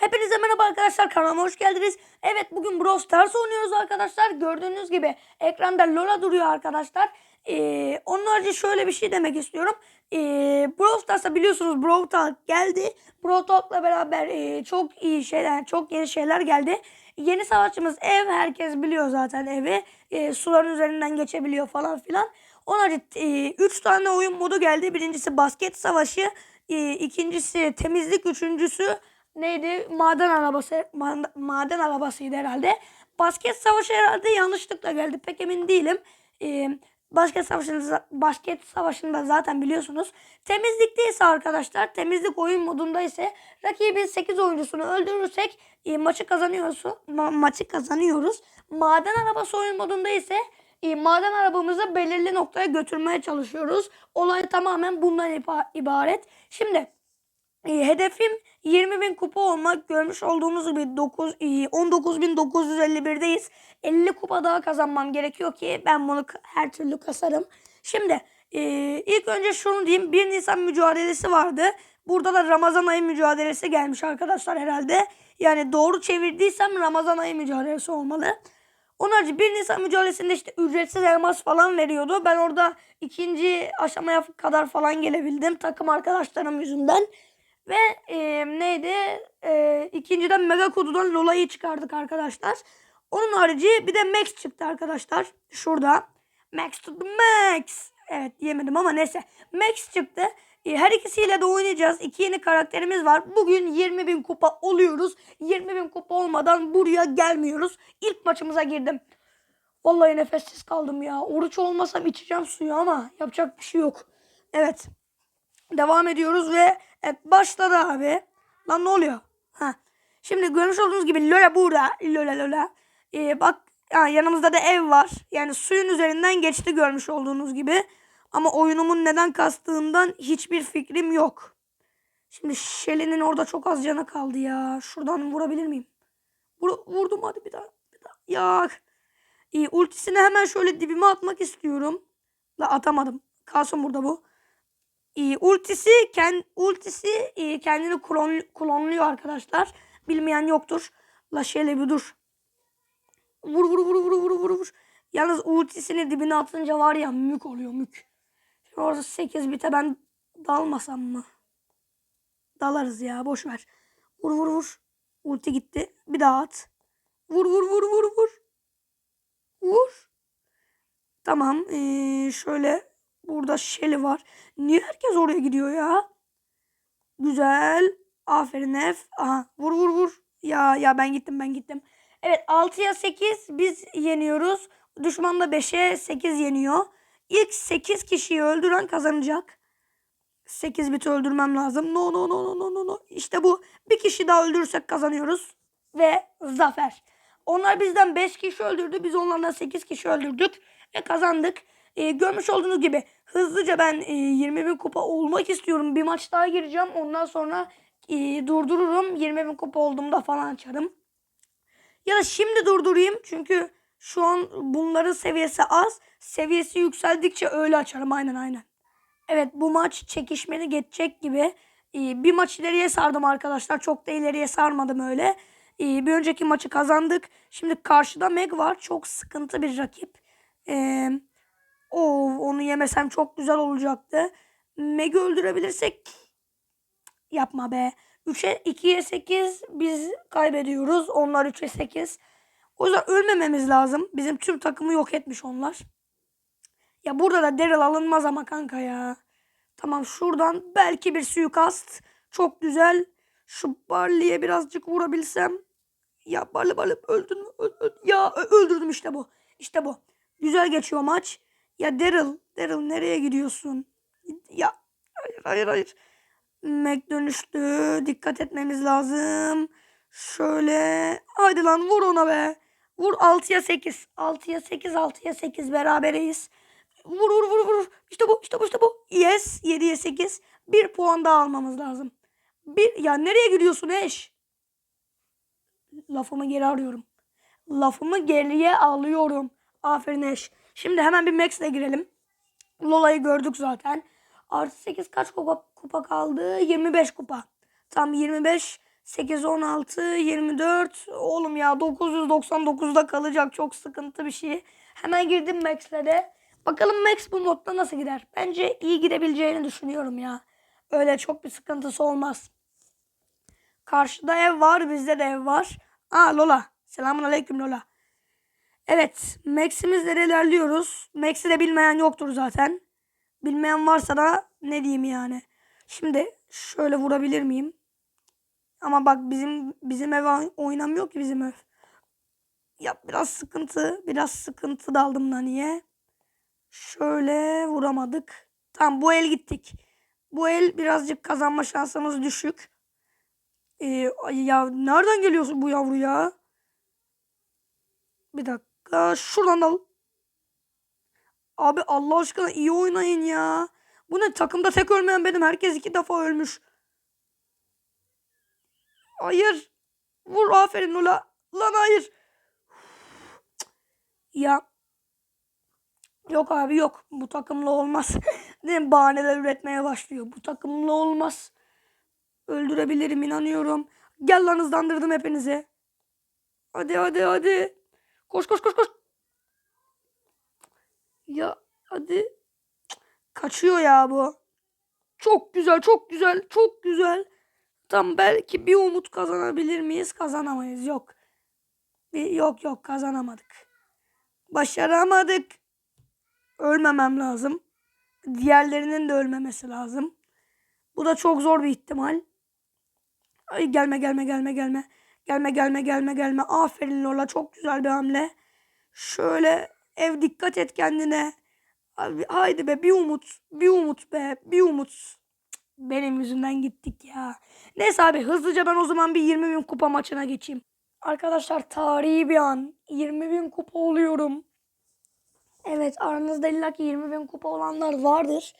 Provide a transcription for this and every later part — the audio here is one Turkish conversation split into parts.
Hepinize merhaba arkadaşlar kanalıma hoş geldiniz. Evet bugün Brawl Stars oynuyoruz arkadaşlar. Gördüğünüz gibi ekranda Lola duruyor arkadaşlar. Ee, onun harici şöyle bir şey demek istiyorum. Ee, Brawl Stars'a biliyorsunuz Brawl Talk geldi. Brawl Talk'la beraber e, çok iyi şeyler, çok yeni şeyler geldi. Yeni savaşçımız ev. Herkes biliyor zaten evi. Ee, suların üzerinden geçebiliyor falan filan. Onun harici 3 tane oyun modu geldi. Birincisi basket savaşı. e, ikincisi temizlik. Üçüncüsü neydi? Maden arabası ma- maden arabasıydı herhalde. Basket savaşı herhalde yanlışlıkla geldi. Pek emin değilim. Ee, basket savaşında basket savaşında zaten biliyorsunuz. Temizlikte ise arkadaşlar temizlik oyun modunda ise rakibin 8 oyuncusunu öldürürsek e, maçı kazanıyoruz. Ma- maçı kazanıyoruz. Maden arabası oyun modunda ise e, maden arabamızı belirli noktaya götürmeye çalışıyoruz. Olay tamamen bundan iba- ibaret. Şimdi e, hedefim 20.000 kupa olmak. Görmüş olduğunuz gibi 9, e, 19.951'deyiz. 50 kupa daha kazanmam gerekiyor ki ben bunu her türlü kasarım. Şimdi e, ilk önce şunu diyeyim. 1 Nisan mücadelesi vardı. Burada da Ramazan ayı mücadelesi gelmiş arkadaşlar herhalde. Yani doğru çevirdiysem Ramazan ayı mücadelesi olmalı. Onun harici 1 Nisan mücadelesinde işte ücretsiz elmas falan veriyordu. Ben orada ikinci aşamaya kadar falan gelebildim takım arkadaşlarım yüzünden. Ve e, neydi? E, ikinciden Mega Kutu'dan Lola'yı çıkardık arkadaşlar. Onun harici bir de Max çıktı arkadaşlar. Şurada. Max to the Max. Evet yemedim ama neyse. Max çıktı. Her ikisiyle de oynayacağız. İki yeni karakterimiz var. Bugün 20 bin kupa oluyoruz. 20 bin kupa olmadan buraya gelmiyoruz. İlk maçımıza girdim. Vallahi nefessiz kaldım ya. Oruç olmasam içeceğim suyu ama yapacak bir şey yok. Evet. Devam ediyoruz ve evet başladı abi. Lan ne oluyor? Ha. Şimdi görmüş olduğunuz gibi Lola burada. Lola Lola. Ee, bak ha, yanımızda da ev var. Yani suyun üzerinden geçti görmüş olduğunuz gibi. Ama oyunumun neden kastığından hiçbir fikrim yok. Şimdi Shelly'nin orada çok az canı kaldı ya. Şuradan vurabilir miyim? Vur- vurdum hadi bir daha. Bir daha. Ya. İyi, ultisini hemen şöyle dibime atmak istiyorum. La atamadım. Kalsın burada bu. İyi, ultisi kend, ultisi e, kendini klon, klonluyor arkadaşlar. Bilmeyen yoktur. La şöyle bir dur. Vur vur vur vur vur vur vur. Yalnız ultisini dibine atınca var ya mük oluyor mük. Şimdi orada 8 bite ben dalmasam mı? Dalarız ya boş ver. Vur vur vur. Ulti gitti. Bir daha at. Vur vur vur vur vur. Vur. Tamam. Ee, şöyle burada Shelly var. Niye herkes oraya gidiyor ya? Güzel. Aferin Ef. Aha vur vur vur. Ya ya ben gittim ben gittim. Evet 6'ya 8 biz yeniyoruz. Düşman da 5'e 8 yeniyor. İlk 8 kişiyi öldüren kazanacak. 8 bit öldürmem lazım. No no no no no no no. İşte bu. Bir kişi daha öldürürsek kazanıyoruz. Ve zafer. Onlar bizden 5 kişi öldürdü. Biz onlardan 8 kişi öldürdük. Ve kazandık. Ee, görmüş olduğunuz gibi hızlıca ben e, 20 bin kupa olmak istiyorum. Bir maç daha gireceğim. Ondan sonra e, durdururum. 20 bin kupa olduğumda falan açarım. Ya da şimdi durdurayım. Çünkü şu an bunların seviyesi az. Seviyesi yükseldikçe öyle açarım. Aynen aynen. Evet bu maç çekişmeli geçecek gibi. Ee, bir maç ileriye sardım arkadaşlar. Çok da ileriye sarmadım öyle. Ee, bir önceki maçı kazandık. Şimdi karşıda Meg var. Çok sıkıntı bir rakip. Ee, o onu yemesem çok güzel olacaktı. Meg'i öldürebilirsek yapma be. 3'e 2'ye 8 biz kaybediyoruz. Onlar 3'e 8. O yüzden ölmememiz lazım. Bizim tüm takımı yok etmiş onlar. Ya burada da Daryl alınmaz ama kanka ya. Tamam şuradan belki bir suikast. Çok güzel. Şu Barley'e birazcık vurabilsem. Ya Barley Barley öldün Ya öldürdüm işte bu. İşte bu. Güzel geçiyor maç. Ya Daryl. Daryl nereye gidiyorsun? Ya hayır hayır hayır. Mac dönüştü. Dikkat etmemiz lazım. Şöyle. Haydi lan vur ona be. Vur 6'ya 8. 6'ya 8 6'ya 8 berabereyiz. Vur vur vur vur. İşte bu işte bu işte bu. Yes 7'ye 8. Bir puan daha almamız lazım. Bir ya nereye gidiyorsun eş? Lafımı geri arıyorum. Lafımı geriye alıyorum. Aferin eş. Şimdi hemen bir Max'le girelim. Lola'yı gördük zaten. Artı 8 kaç kupa, kupa kaldı? 25 kupa. Tam 25 8, 16, 24. Oğlum ya 999'da kalacak. Çok sıkıntı bir şey. Hemen girdim Max'le de. Bakalım Max bu modda nasıl gider? Bence iyi gidebileceğini düşünüyorum ya. Öyle çok bir sıkıntısı olmaz. Karşıda ev var, bizde de ev var. Aa Lola. Selamun aleyküm Lola. Evet, Max'imizle ilerliyoruz. Max'i de bilmeyen yoktur zaten. Bilmeyen varsa da ne diyeyim yani. Şimdi şöyle vurabilir miyim? Ama bak bizim bizim ev oynamıyor ki bizim ev. Ya biraz sıkıntı, biraz sıkıntı daldım da niye? Şöyle vuramadık. Tamam bu el gittik. Bu el birazcık kazanma şansımız düşük. Ee, ya nereden geliyorsun bu yavru ya? Bir dakika şuradan al. Abi Allah aşkına iyi oynayın ya. Bu ne takımda tek ölmeyen benim. Herkes iki defa ölmüş. Hayır. Vur aferin Lola. Lan hayır. Ya. Yok abi yok. Bu takımla olmaz. Mi? Bahaneler üretmeye başlıyor. Bu takımla olmaz. Öldürebilirim inanıyorum. Gel lan hızlandırdım hepinizi. Hadi hadi hadi. Koş koş koş koş. Ya hadi. Kaçıyor ya bu. Çok güzel çok güzel çok güzel. Tam belki bir umut kazanabilir miyiz? Kazanamayız. Yok. Yok yok kazanamadık. Başaramadık. Ölmemem lazım. Diğerlerinin de ölmemesi lazım. Bu da çok zor bir ihtimal. Ay gelme gelme gelme gelme. Gelme gelme gelme gelme. Aferin Lola çok güzel bir hamle. Şöyle ev dikkat et kendine. Abi haydi be bir umut. Bir umut be. Bir umut. Benim yüzümden gittik ya. Neyse abi hızlıca ben o zaman bir 20 bin kupa maçına geçeyim. Arkadaşlar tarihi bir an. 20 bin kupa oluyorum. Evet aranızda illa ki 20 bin kupa olanlar vardır.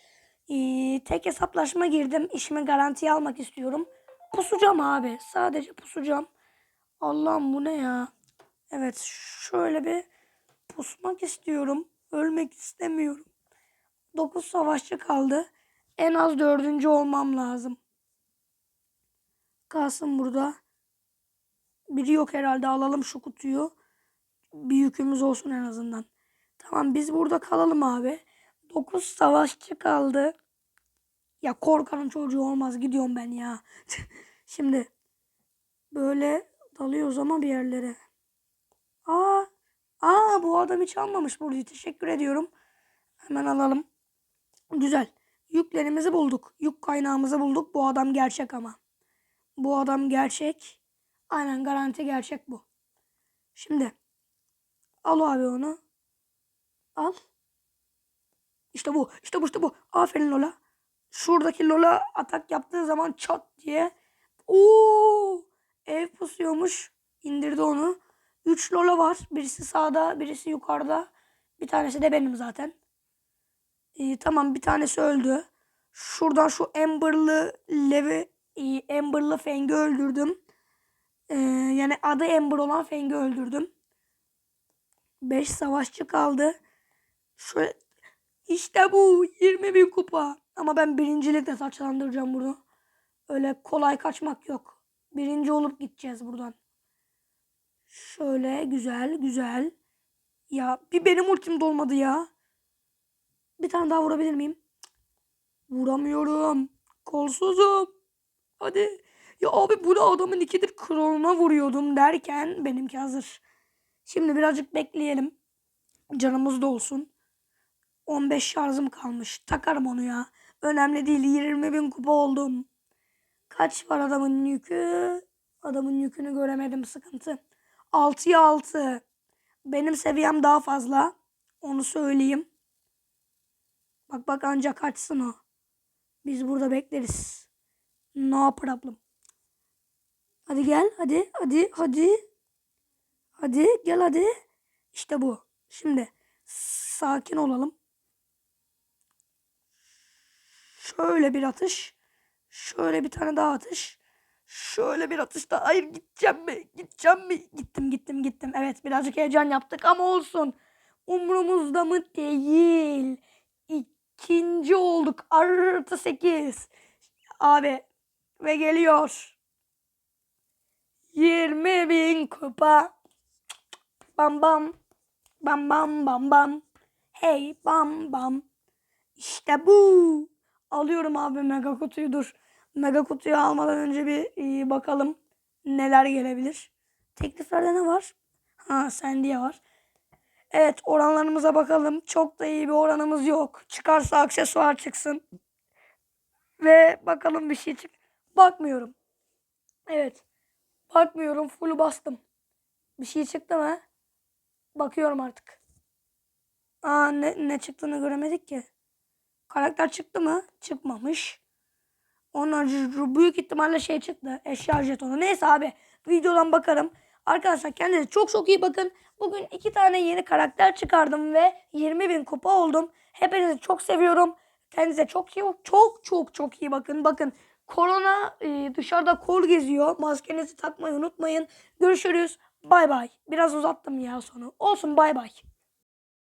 Ee, tek hesaplaşma girdim. İşimi garantiye almak istiyorum. Pusacağım abi. Sadece pusacağım. Allah'ım bu ne ya? Evet şöyle bir pusmak istiyorum. Ölmek istemiyorum. 9 savaşçı kaldı. En az dördüncü olmam lazım. Kalsın burada. Biri yok herhalde. Alalım şu kutuyu. Bir yükümüz olsun en azından. Tamam biz burada kalalım abi. 9 savaşçı kaldı. Ya korkanın çocuğu olmaz. Gidiyorum ben ya. Şimdi böyle dalıyoruz ama bir yerlere. Aa, aa bu adam hiç almamış burayı. Teşekkür ediyorum. Hemen alalım. Güzel. Yüklerimizi bulduk. Yük kaynağımızı bulduk. Bu adam gerçek ama. Bu adam gerçek. Aynen garanti gerçek bu. Şimdi al abi onu. Al. İşte bu. İşte bu. işte bu. Aferin Lola. Şuradaki Lola atak yaptığı zaman çat diye. Oo! Ev pusuyormuş. İndirdi onu. 3 Lola var. Birisi sağda, birisi yukarıda. Bir tanesi de benim zaten. Ee, tamam bir tanesi öldü. Şuradan şu Amber'lı Levi, e, Amber'lı Feng'i öldürdüm. Ee, yani adı Amber olan Feng'i öldürdüm. 5 savaşçı kaldı. Şöyle işte bu 20 bin kupa. Ama ben birincilikle taçlandıracağım bunu. Öyle kolay kaçmak yok. Birinci olup gideceğiz buradan. Şöyle güzel güzel. Ya bir benim ultim dolmadı ya. Bir tane daha vurabilir miyim? Vuramıyorum. Kolsuzum. Hadi. Ya abi bu da adamın ikidir kralına vuruyordum derken benimki hazır. Şimdi birazcık bekleyelim. Canımız da olsun. 15 şarjım kalmış. Takarım onu ya. Önemli değil. 20 bin kupa oldum. Kaç var adamın yükü? Adamın yükünü göremedim sıkıntı. 6'ya 6. Benim seviyem daha fazla. Onu söyleyeyim. Bak bak ancak kaçsın o. Biz burada bekleriz. No problem. Hadi gel. Hadi. Hadi. Hadi. Hadi. Gel hadi. İşte bu. Şimdi sakin olalım. Şöyle bir atış. Şöyle bir tane daha atış. Şöyle bir atış daha. Hayır gideceğim mi? Gideceğim mi? Gittim gittim gittim. Evet birazcık heyecan yaptık ama olsun. Umrumuzda mı değil. İkinci olduk. Artı sekiz. Abi ve geliyor. kupa. Bam bam. Bam bam bam bam. Hey bam bam. İşte bu. Alıyorum abi mega kutuyu dur. Mega kutuyu almadan önce bir bakalım neler gelebilir. Tekliflerde ne var? Ha Sandy'ye var. Evet oranlarımıza bakalım. Çok da iyi bir oranımız yok. Çıkarsa aksesuar çıksın. Ve bakalım bir şey çık. Bakmıyorum. Evet. Bakmıyorum. Full bastım. Bir şey çıktı mı? Bakıyorum artık. Aa ne, ne çıktığını göremedik ki. Karakter çıktı mı? Çıkmamış. Harici büyük ihtimalle şey çıktı. Eşya jetonu. Neyse abi videodan bakarım. Arkadaşlar kendinize çok çok iyi bakın. Bugün iki tane yeni karakter çıkardım ve 20 bin kupa oldum. Hepinizi çok seviyorum. Kendinize çok iyi çok çok çok iyi bakın. Bakın korona e, dışarıda kol geziyor. Maskenizi takmayı unutmayın. Görüşürüz. Bay bay. Biraz uzattım ya sonu. Olsun bay bay.